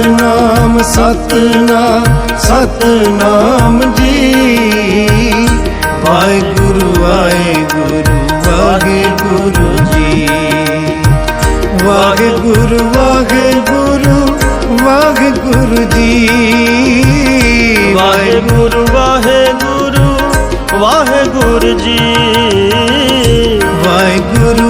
ਸਤਨਾਮ ਸਤਨਾਮ ਸਤਨਾਮ ਜੀ। ਵਾਹਿਗੁਰੂ ਵਾਹਿਗੁਰੂ ਵਾਹਿਗੁਰੂ ਜੀ। ਵਾਹਿਗੁਰੂ ਵਾਹਿਗੁਰੂ ਵਾਹਿਗੁਰੂ ਜੀ। ਵਾਹਿਗੁਰੂ ਵਾਹਿਗੁਰੂ ਵਾਹਿਗੁਰੂ ਜੀ। ਵਾਹਿਗੁਰੂ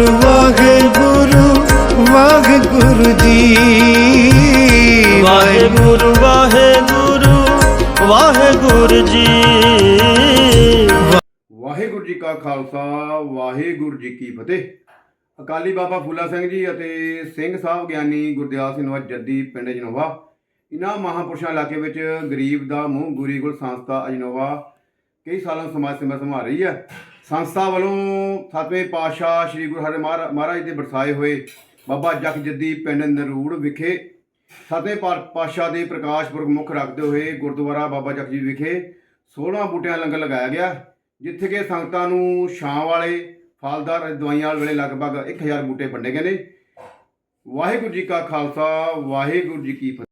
ਵਾਹਿਗੁਰੂ ਵਾਹਿਗੁਰੂ ਵਾਹਿਗੁਰੂ ਜੀ। ਵਾਹਿਗੁਰੂ ਵਾਹਿਗੁਰੂ ਵਾਹਿਗੁਰੂ ਜੀ। ਵਾਹਿਗੁਰੂ ਜੀ ਕਾ ਖਾਲਸਾ ਵਾਹਿਗੁਰੂ ਜੀ ਕੀ ਫਤਿਹ। ਅਕਾਲੀ ਬਾਬਾ ਫੂਲਾ ਸਿੰਘ ਜੀ ਅਤੇ ਸਿੰਘ ਸਾਹਿਬ ਗਿਆਨੀ ਗੁਰਦਿਆਲ ਸਿੰਘ ਨਵਾਂ ਜੱਦੀ ਪਿੰਡ ਜਨੋਵਾ ਇਹਨਾਂ ਮਹਾਪੁਰਸ਼ਾਂ ਇਲਾਕੇ ਵਿੱਚ ਗਰੀਬ ਦਾ ਮੂੰਹ ਗੁਰੀ ਗੁਲ ਸੰਸਥਾ ਅਜਨੋਵਾ ਕਈ ਸਾਲਾਂ ਤੋਂ ਸਮਾਜ ਸੇਵਾ ਸੰਭਾਲ ਰਹੀ ਹੈ। ਸੰਸਥਾ ਵੱਲੋਂ ਸਤਵੇਂ ਪਾਤਸ਼ਾਹ ਸ੍ਰੀ ਗੁਰੂ ਹਰਿ ਮਹਾਰਾ- ਮਹਾਰਾਜ ਦੇ ਬਰਸਾਏ ਹੋਏ ਬਾਬਾ ਜਗ ਜੱਦੀ ਪਿੰਡ ਨਰੂੜ ਵਿਖੇ ਸਤਵੇਂ ਪਾ- ਪਾਤਸ਼ਾਹ ਦੇ ਪ੍ਰਕਾਸ਼ ਪੁਰਬ ਮੁੱਖ ਰੱਖਦੇ ਹੋਏ ਗੁਰਦੁਆਰਾ ਬਾਬਾ ਜਗ ਜੀ ਵਿਖੇ 16 ਬੂਟਿਆਂ ਲੰਗਰ ਲਗਾਇਆ ਗਿਆ, ਜਿੱਥੇ ਕਿ ਸੰਗਤਾਂ ਨੂੰ ਛਾਂ ਵਾਲੇ, ਫਲਦਾਰ ਦਵਾਈਆਂ ਵੇਲੇ ਲਗਭਗ 1000 ਬੂਟੇ ਵੰਡੇ ਗਏ ਨੇ। ਵਾਹਿਗੁਰੂ ਜੀ ਕਾ ਖਾਲਸਾ, ਵਾਹਿਗੁਰੂ ਜੀ ਕੀ ਫਤਿਹ।